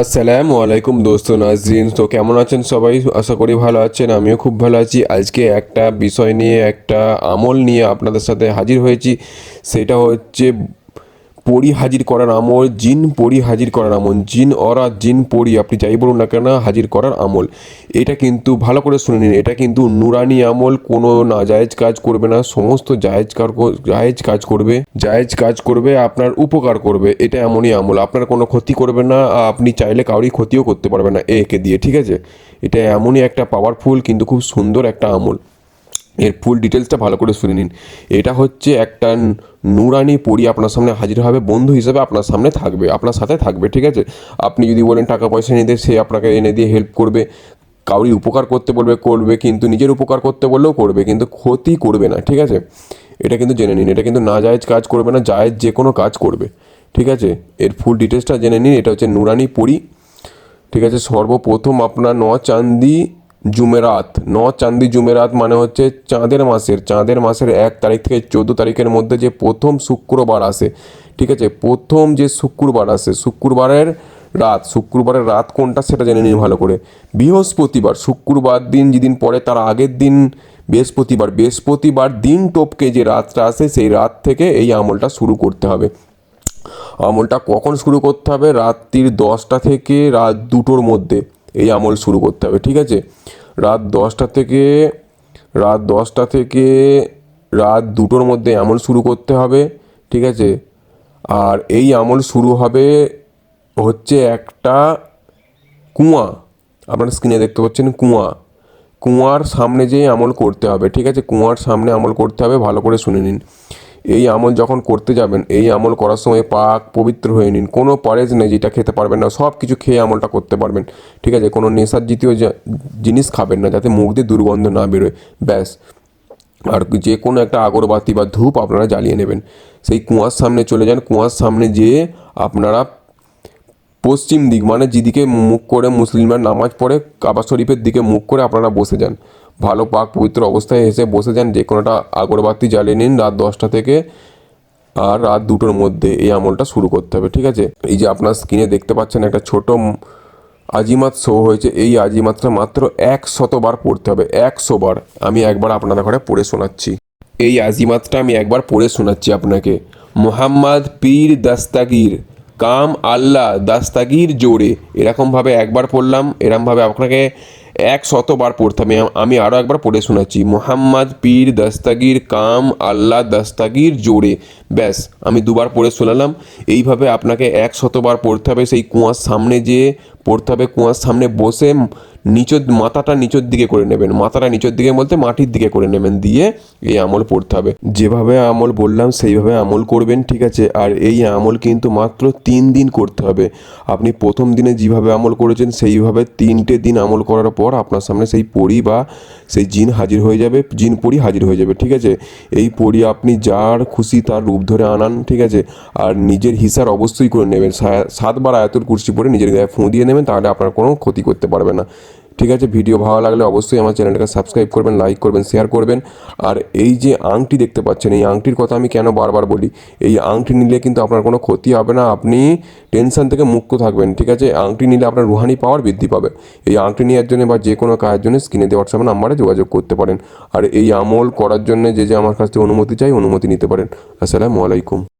আসসালামু আলাইকুম দোস্ত নাজরিন। তো কেমন আছেন সবাই? আশা করি ভালো আছেন, আমিও খুব ভালো আছি। আজকে একটা বিষয় নিয়ে, একটা আমল নিয়ে আপনাদের সাথে হাজির হয়েছি। সেটা হচ্ছে পরি হাজির করার আমল, জিন পরি হাজির করার আমল, জিন অরা জিন পরি, আপনি যাই বলুন না কেন, হাজির করার আমল। এটা কিন্তু ভালো করে শুনে নিন, এটা কিন্তু নুরানি আমল, কোনো না জায়েজ কাজ করবে না, সমস্ত জায়েজ কাজ জায়েজ কাজ করবে, জায়েজ কাজ করবে, আপনার উপকার করবে, এটা এমনই আমল। আপনার কোনো ক্ষতি করবে না, আপনি চাইলে কাউরি ক্ষতিও করতে পারবে না একে দিয়ে, ঠিক আছে? এটা এমনই একটা পাওয়ারফুল কিন্তু খুব সুন্দর একটা আমল। এর ফুল ডিটেলসটা ভালো করে শুনে নিন। এটা হচ্ছে একটা নুরানি পরি আপনার সামনে হাজির হবে, বন্ধু হিসেবে আপনার সামনে থাকবে, আপনার সাথে থাকবে, ঠিক আছে? আপনি যদি বলেন টাকা পয়সা দিয়ে সে আপনাকে এনে দিয়ে হেল্প করবে, কাউরি উপকার করতে বলবে, করবে, কিন্তু নিজের উপকার করতে বললেও করবে, কিন্তু ক্ষতি করবে না, ঠিক আছে? এটা কিন্তু জেনে নিন, এটা কিন্তু না জায়েজ কাজ করবে না, জায়েজ যে কোনো কাজ করবে, ঠিক আছে? এর ফুল ডিটেলসটা জেনে নিন, এটা হচ্ছে নুরানি পরি, ঠিক আছে? সর্বপ্রথম আপনার ন চান্দি জুমেরাত, ন চান্দি জুমেরাত মানে হচ্ছে চাঁদের মাসের চাঁদের মাসের এক তারিখ থেকে চোদ্দ তারিখের মধ্যে যে প্রথম শুক্রবার আসে, ঠিক আছে? প্রথম যে শুক্রবার আসে, শুক্রবারের রাত শুক্রবারের রাত কোনটা সেটা জেনে নিন ভালো করে। বৃহস্পতিবার, শুক্রবার দিন, যেদিন পরে তার আগের দিন, বৃহস্পতিবার বৃহস্পতিবার দিন টপকে যে রাতটা আসে, সেই রাত থেকে এই আমলটা শুরু করতে হবে। আমলটা কখন শুরু করতে হবে? রাত্রির দশটা থেকে রাত দুটোর মধ্যে এই আমল শুরু করতে হবে, ঠিক আছে? রাত দশটা থেকে, রাত দশটা থেকে রাত দুটোর মধ্যে আমল শুরু করতে হবে, ঠিক আছে? আর এই আমল শুরু হবে হচ্ছে একটা কুয়া। আপনার স্ক্রিনে দেখতে পাচ্ছেন কুয়া। কুয়ার সামনে যেয়ে আমল করতে হবে, ঠিক আছে? কুয়ার সামনে আমল করতে হবে, ভালো করে শুনে নিন। এই আমল যখন করতে যাবেন, এই আমল করার সময় পাক পবিত্র হয়ে নিন। কোনো পরেজ নেই যেটা খেতে পারবেন না সব কিছু খেয়ে আমলটা করতে পারবেন। ঠিক আছে? কোনো নেশার জাতীয় জিনিস খাবেন না যাতে মুখ দিয়ে দুর্গন্ধ না বেরোয়। ব্যাস। আর যে কোনো একটা আগরবাতি বা ধূপ আপনারা জ্বালিয়ে নেবেন। সেই কুয়ার সামনে চলে যান। কুয়ার সামনে যেয়ে আপনারা পশ্চিম দিক মানে যেদিকে মুখ করে মুসলিমরা নামাজ পড়ে, কাবা শরীফের দিকে মুখ করে আপনারা বসে যান। ভালো পাক পবিত্র অবস্থায় এসে বসে যান যে কোনোটা আগরবাতি জ্বালিয়ে নিন রাত দশটা থেকে আর রাত দুটোর মধ্যে এই আমলটা শুরু করতে হবে, ঠিক আছে? এই যে আপনার স্ক্রিনে দেখতে পাচ্ছেন একটা ছোট আজিমাত শো হয়েছে। এই আজিমাতটা মাত্র একশত বার পড়তে হবে, একশো বার। আমি একবার আপনাদের ঘরে পড়ে শোনাচ্ছি। এই আজিমাতটা আমি একবার পড়ে শোনাচ্ছি আপনাকে। মোহাম্মদ পীর দাস্তাগির, কাম আল্লাহ দাস্তাগির জোরে। এরকমভাবে একবার পড়লাম এরকমভাবে আপনাকে এক শতবার পড়তে হবে। আমি আরও একবার পড়ে শোনাচ্ছি। মোহাম্মদ পীর দাস্তাগির কাম, আল্লাহ দাস্তাগির জোরে। ব্যাস, আমি দুবার পড়ে শোনালাম। এইভাবে আপনাকে এক শতবার পড়তে হবে। সেই কুয়ার সামনে যেয়ে পড়তে হবে কুয়ার সামনে বসে নিচের মাথাটা নিচের দিকে করে নেবেন। মাথাটা নিচের দিকে বলতে মাটির দিকে করে নেবেন। দিয়ে এই আমল পড়তে হবে। যেভাবে আমল বললাম, সেইভাবে আমল করবেন, ঠিক আছে? আর এই আমল কিন্তু মাত্র তিন দিন করতে হবে। আপনি প্রথম দিনে যেভাবে আমল করেছেন, সেইভাবে তিনটে দিন আমল করার পর আপনার সামনে সেই পরি বা সেই জিন হাজির হয়ে যাবে। জিন পরি হাজির হয়ে যাবে, ঠিক আছে? এই পরি আপনি যার খুশি তার রূপ ধরে আনান, ঠিক আছে? আর নিজের হিসার অবশ্যই করে নেবেন। সাতবার আয়াতুল কুর্সি পরে নিজের গায়ে ফুঁ দিয়ে নেবেন, তাহলে আপনার কোনো ক্ষতি করতে পারবে না। ঠিক আছে, ভিডিও ভালো লাগলে অবশ্যই আমার চ্যানেলটাকে সাবস্ক্রাইব করবেন লাইক করবেন শেয়ার করবেন। আর এই যে আংটি দেখতে পাচ্ছেন, এই আংটির কথা আমি কেন বারবার বলি? এই আংটি নিলে কিন্তু আপনার কোনো ক্ষতি হবে না, আপনি টেনশন থেকে মুক্ত থাকবেন, ঠিক আছে? আংটি নিলে আপনার রুহানি পাওয়ার বৃদ্ধি পাবে। এই আংটি নেওয়ার জন্য বা যে কোনো কাজের জন্য স্ক্রিনে দেওয়ার হোয়াটসঅ্যাপ নাম্বারে যোগাযোগ করতে পারেন। আর এই আমল করার জন্য যে যে আমার কাছ থেকে অনুমতি চাই, অনুমতি নিতে পারেন। আসসালামু আলাইকুম।